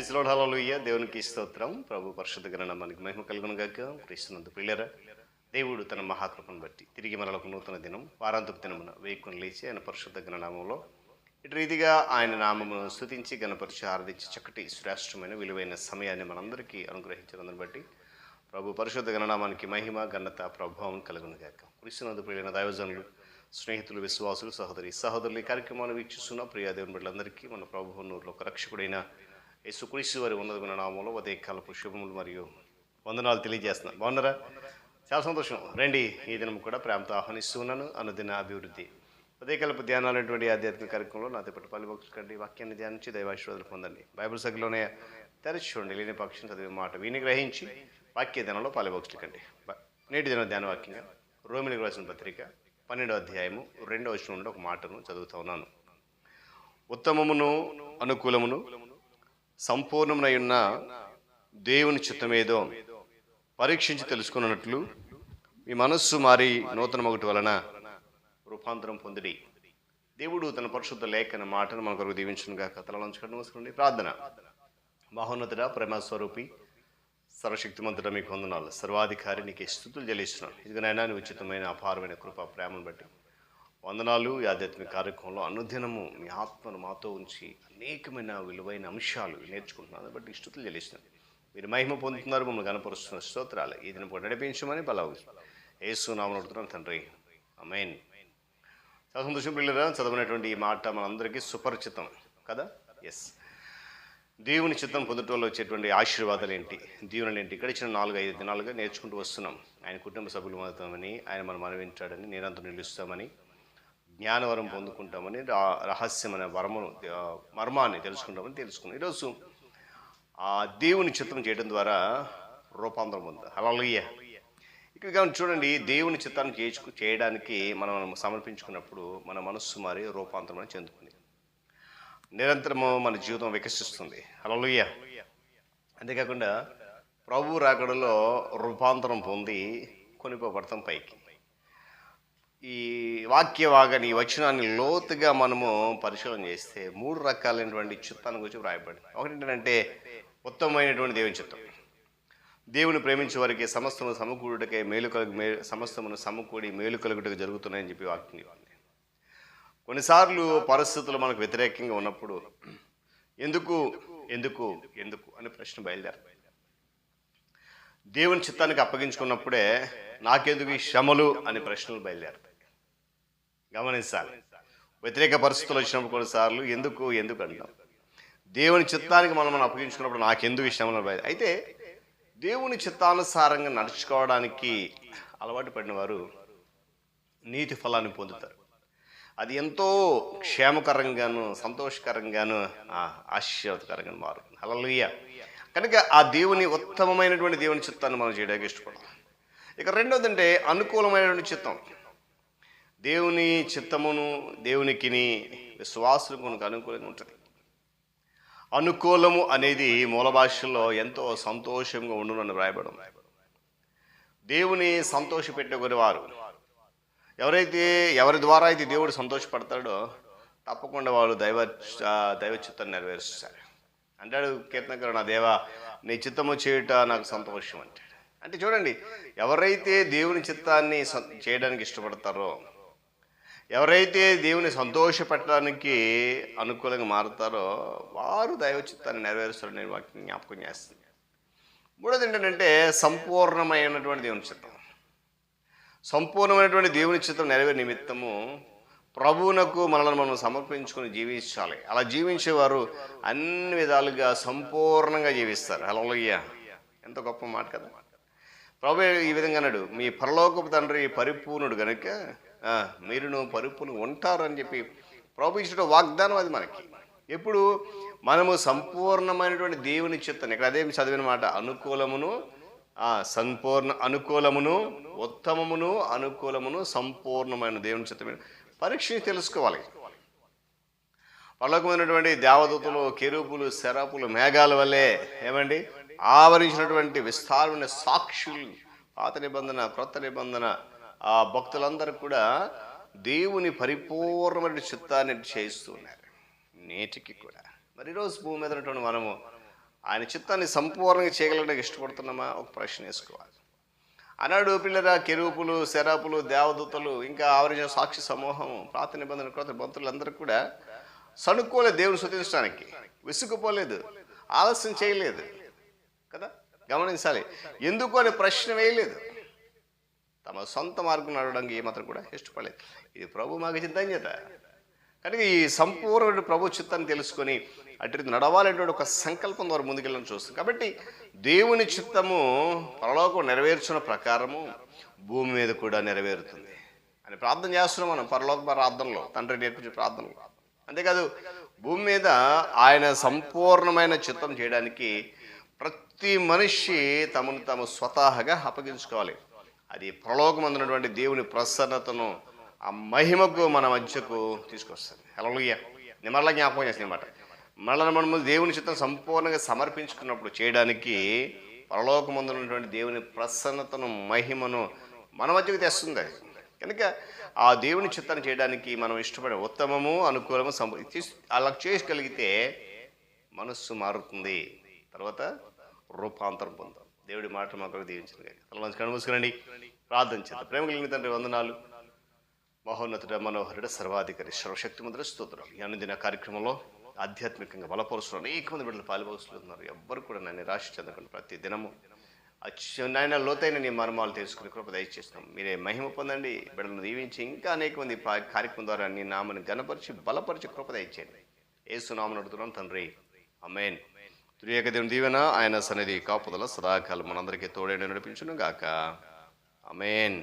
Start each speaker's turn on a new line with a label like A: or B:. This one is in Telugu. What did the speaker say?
A: ప్రైజ్లోడ్ హలోయ దేవునికి స్తోత్రం. ప్రభు పరిశుద్ధ గ్రంథం మనకి మహిమ కలుగును గాక. క్రీస్తునందు పిల్లర దేవుడు తన మహాకృపను బట్టి తిరిగి మనలకు నూతన దినం వారాంతపు దినమున వేకుని లేచి ఆయన పరిశుద్ధ గణనామంలో ఇటు రీతిగా ఆయన నామమును స్తుతించి గణపరిచి ఆరాధించి చక్కటి శ్రేష్టమైన విలువైన సమయాన్ని మనందరికీ అనుగ్రహించినందుని బట్టి ప్రభు పరిశుద్ధ గణనామానికి మహిమ ఘనత ప్రభావం కలుగును గాక. క్రీస్తునందు ప్రియులైన దైవజనులు స్నేహితులు విశ్వాసులు సహోదరి సహోదరులు కార్యక్రమాన్ని వీక్షిస్తున్న ప్రియా దేవుని బిడ్డలందరికీ మన ప్రభు నూరులో ఒక రక్షకుడైన యేసుక్రీస్తు వారి ఉన్నతమైన నామంలో ఉదయకాలపు శుభములు మరియు వందనాలు తెలియజేస్తున్నాను. బాగున్నారా? చాలా సంతోషం. రండి ఈ దినం కూడా ప్రేమతో ఆహ్వానిస్తున్నాను అనుదిన అభివృద్ధి. ఉదయకాలపు అనేటువంటి ఆధ్యాత్మిక కార్యక్రమంలో నాతో పాటు పలు భక్తులు కండి. వాక్యాన్ని ధ్యానించి దైవాశీర్వాదాలు పొందండి. బైబిల్ సగలోనే తెరచి చూడండి. లేని పక్షం చదివే మాట విని గ్రహించి వాక్య ధ్యానంలో పాలుభక్తులు కండి. నేటి దిన ధ్యాన వాక్యంగా రోమిలికి రాసిన పత్రిక పన్నెండో అధ్యాయము రెండో వచ్చిన నుండి ఒక మాటను చదువుతా ఉన్నాను. ఉత్తమమును అనుకూలమును సంపూర్ణమైన ఉన్న దేవుని చిత్తమేదో పరీక్షించి తెలుసుకున్నట్లు మీ మనస్సు మారి నూతన మొగటి వలన రూపాంతరం పొందిడి. దేవుడు తన పరిశుద్ధ లేఖన మాటను మన కొరకు దీవించును గాక. తలలోంచుకొని ప్రార్థన. మహోన్నతుడ ప్రేమ స్వరూపి సర్వశక్తిమంతుడ మీకు వందనాలు. సర్వాధికారి నీకు స్థుతులు చెల్లిస్తున్నాను. ఇదిగో నైనా ఉచితమైన అపారమైన కృప ప్రేమను బట్టి వందనాలు ఆధ్యాత్మిక కార్యక్రమంలో అనుదినము మీ ఆత్మను మాతో ఉంచి అనేకమైన విలువైన అంశాలు నేర్చుకుంటున్నాను. బట్టి స్థుతులు చెల్లిస్తున్నాను. మీరు మహిమ పొందుతున్నారు మమ్మల్ని కనపరుస్తున్న స్తోత్రాలు. ఈ దిన కూడా నడిపించమని పలావు ఏసు నామను అడుగుతున్నాను తండ్రి. అమైన్ చాలా సంతోషం పిల్లరా చదవనటువంటి ఈ మాట మనందరికీ సుపరిచితం. కదా? ఎస్ దేవుని చిత్తం పొందటంలో వచ్చేటువంటి ఆశీర్వాదాలు ఏంటి? దీవెనలు ఏంటి? ఇక్కడ ఇచ్చిన నాలుగు ఐదు దినాలుగా నేర్చుకుంటూ వస్తున్నాం. ఆయన కుటుంబ సభ్యులు అవుతామని ఆయన మనం మనవింటాడని నిరంతరం నిలుస్తామని. జ్ఞానవరం పొందుకుంటామని రహస్యమైన వరమును మర్మాన్ని తెలుసుకుంటామని తెలుసుకున్నాం. ఈరోజు ఆ దేవుని చిత్తం చేయడం ద్వారా రూపాంతరం ఉంది హల్లెలూయా. ఇక్కడ కానీ చూడండి దేవుని చిత్తాన్ని చేయించు చేయడానికి మనం సమర్పించుకున్నప్పుడు మన మనస్సు మారి రూపాంతరం చెందుతుంది. నిరంతరము మన జీవితం వికసిస్తుంది. అలలుయ్య అంతేకాకుండా ప్రభు రాకడలో రూపాంతరం పొంది కొనిపోబడతాం పైకి. ఈ వాక్యవాగని ఈ వచనాన్ని లోతుగా మనము పరిశోధన చేస్తే మూడు రకాలైనటువంటి చిత్తాన్ని గురించి వ్రాయబడింది. ఒకటి ఏంటంటే ఉత్తమమైనటువంటి దేవుని చిత్తం. దేవుని ప్రేమించే వారికి సమస్తము సమకూడుటకే మేలు కలుగు మే సమస్తమును సమకూడి మేలు కలుగుటకు జరుగుతున్నాయని చెప్పి వాక్యం చెప్పింది. కొన్నిసార్లు పరిస్థితులు మనకు వ్యతిరేకంగా ఉన్నప్పుడు ఎందుకు ఎందుకు ఎందుకు అనే ప్రశ్న బయలుదేరు దేవుని చిత్తానికి అప్పగించుకున్నప్పుడే నాకెందుకు ఈ శ్రమలు అనే ప్రశ్నలు బయలుదేరుతాయి. గమనించాలి. వ్యతిరేక పరిస్థితులు వచ్చినప్పుడు కొన్నిసార్లు ఎందుకు ఎందుకు అంటాం. దేవుని చిత్తానికి మనం మనం అప్పగించుకున్నప్పుడు నాకెందుకు ఇష్టం అయితే దేవుని చిత్తానుసారంగా నడుచుకోవడానికి అలవాటు పడిన వారు నీతి ఫలాన్ని పొందుతారు. అది ఎంతో క్షేమకరంగాను సంతోషకరంగాను ఆ, ఆశీర్వాదకరంగా మారుతుంది హల్లెలూయా. కనుక ఆ దేవుని ఉత్తమమైనటువంటి దేవుని చిత్తాన్ని మనం చేయడానికి ఇష్టపడతాం. ఇక రెండోదంటే అనుకూలమైనటువంటి చిత్తం. దేవుని చిత్తమును దేవునికిని విశ్వాసులకు అనుకూలంగా ఉంటుంది. అనుకూలము అనేది మూల భాషలో ఎంతో సంతోషంగా ఉండునని వ్రాయబడం దేవుని సంతోషపెట్టుకునే వారు ఎవరైతే ఎవరి ద్వారా అయితే దేవుడు సంతోషపడతాడో తప్పకుండా వాళ్ళు దైవ దైవ చిత్తాన్ని నెరవేరుస్తారు. అంటాడు కీర్తనకరు నా దేవా నీ చిత్తము చేయుట నాకు సంతోషం అంటాడు. అంటే చూడండి ఎవరైతే దేవుని చిత్తాన్ని చేయడానికి ఇష్టపడతారో ఎవరైతే దేవుని సంతోషపెట్టడానికి అనుకూలంగా మారుతారో వారు దైవచిత్తాన్ని నెరవేరుస్తారు నెరవేరుస్తారని వాటిని జ్ఞాపకం చేస్తుంది. మూడోది ఏంటంటే సంపూర్ణమైనటువంటి దేవుని చిత్తం. సంపూర్ణమైనటువంటి దేవుని చిత్తం నెరవేరు నిమిత్తము ప్రభువునకు మనల్ని మనం సమర్పించుకొని జీవించాలి. అలా జీవించేవారు అన్ని విధాలుగా సంపూర్ణంగా జీవిస్తారు. హలోయ్య ఎంత గొప్ప మాట కదా. ప్రభు ఈ విధంగా అన్నాడు మీ పరలోకపు తండ్రి పరిపూర్ణుడు కనుక మీరును పరుపులు ఉంటారని చెప్పి ప్రభు ఇచ్చిన వాగ్దానం అది మనకి. ఎప్పుడు మనము సంపూర్ణమైనటువంటి దేవుని చిత్తాన్ని ఇక్కడ అదేమి చదివిన మాట అనుకూలమును సంపూర్ణ అనుకూలమును ఉత్తమమును అనుకూలమును సంపూర్ణమైన దేవుని చిత్తమైన పరీక్ష తెలుసుకోవాలి. పర్లోకమైనటువంటి దేవదూతలు కెరూపులు శరపులు మేఘాల వల్లే ఏమండి? ఆవరించినటువంటి విస్తారమైన సాక్షులు పాత నిబంధన క్రొత్త నిబంధన ఆ భక్తులందరూ కూడా దేవుని పరిపూర్ణమైన చిత్తాన్ని చేయిస్తున్నారు నేటికి కూడా. మరి ఈరోజు భూమి మీద ఉన్నటువంటి మనము ఆయన చిత్తాన్ని సంపూర్ణంగా చేయగలడానికి ఇష్టపడుతున్నామా? ఒక ప్రశ్న వేసుకోవాలి. అన్నాడు పిల్లరా కెరూపులు శరాపులు దేవదూతలు ఇంకా ఆవరించిన సాక్షి సమూహం ప్రాత నిబంధన క్రొత్త బంతులందరూ కూడా సనుక్కోలేదు దేవుని శుతించడానికి విసుగుపోలేదు. ఆలస్యం చేయలేదు. కదా? గమనించాలి. ఎందుకు అనే ప్రశ్న వేయలేదు. తమ సొంత మార్గం నడవడానికి ఏమాత్రం కూడా ఇష్టపడలేదు. ఇది ప్రభు మాకు చిత్తంజత కనుక ఈ సంపూర్ణ ప్రభు చిత్తాన్ని తెలుసుకొని అటు నడవాలనేటువంటి ఒక సంకల్పం ద్వారా ముందుకెళ్ళని చూస్తుంది. కాబట్టి దేవుని చిత్తము పరలోకం నెరవేర్చిన ప్రకారము భూమి మీద కూడా నెరవేరుతుంది అని ప్రార్థన చేస్తున్నాం మనం పరలోక ప్రార్థనలో తండ్రి నేర్పించే ప్రార్థనలో. అంతేకాదు భూమి మీద ఆయన సంపూర్ణమైన చిత్తం చేయడానికి ప్రతి మనిషి తమను తాము స్వతహాగా అప్పగించుకోవాలి. అది ప్రలోకమందున్నటువంటి దేవుని ప్రసన్నతను ఆ మహిమకు మన మధ్యకు తీసుకొస్తుంది. హలోయ నేను మరలా జ్ఞాపకం చేసిన అనమాట మళ్ళీ మనము దేవుని చిత్తం సంపూర్ణంగా సమర్పించుకున్నప్పుడు చేయడానికి పరలోకమందున్నటువంటి దేవుని ప్రసన్నతను మహిమను మన మధ్యకు తెస్తుంది. అది కనుక ఆ దేవుని చిత్తాన్ని చేయడానికి మనం ఇష్టపడే ఉత్తమము అనుకూలము సం అలా చేయగలిగితే మనస్సు మారుతుంది. తర్వాత రూపాంతరం పొందుతుంది దేవుడి మాట మాకు దీవించిన తల మంచి కనుమూసుకునండి. ప్రార్థన చేద్దాం. ప్రేమ కలిగిన తండ్రి వందనాలు. మహోన్నతుడ మనోహరుడ సర్వాధికారి సర్వశక్తి మంత్ర స్తోత్రం. ఈ అనుదిన కార్యక్రమంలో ఆధ్యాత్మికంగా బలపరుస్తున్న అనేక మంది బిడ్డలు పాలుపరుస్తున్నారు ఎవ్వరు కూడా నన్ను రాశి చెందకుండా ప్రతి దినము అచ్చ- నాయన లోతైన నీ మర్మాలు తెలుసుకుని కృప దయచేస్తున్నాం. మీరే మహిమ పొందండి. బిడ్డలను దీవించి ఇంకా అనేక మంది కార్యక్రమం ద్వారా నీ నామని గణపరిచి బలపరిచి కృప దయచేయండి. ఏసునామని అడుగుతున్నాం తండ్రి. అమేన్ తురియక దేవుని దీవెన ఆయన సన్నిధి కాపుదల సదాకాలం మనందరికీ తోడేడు నడిపించును గాక అమేన్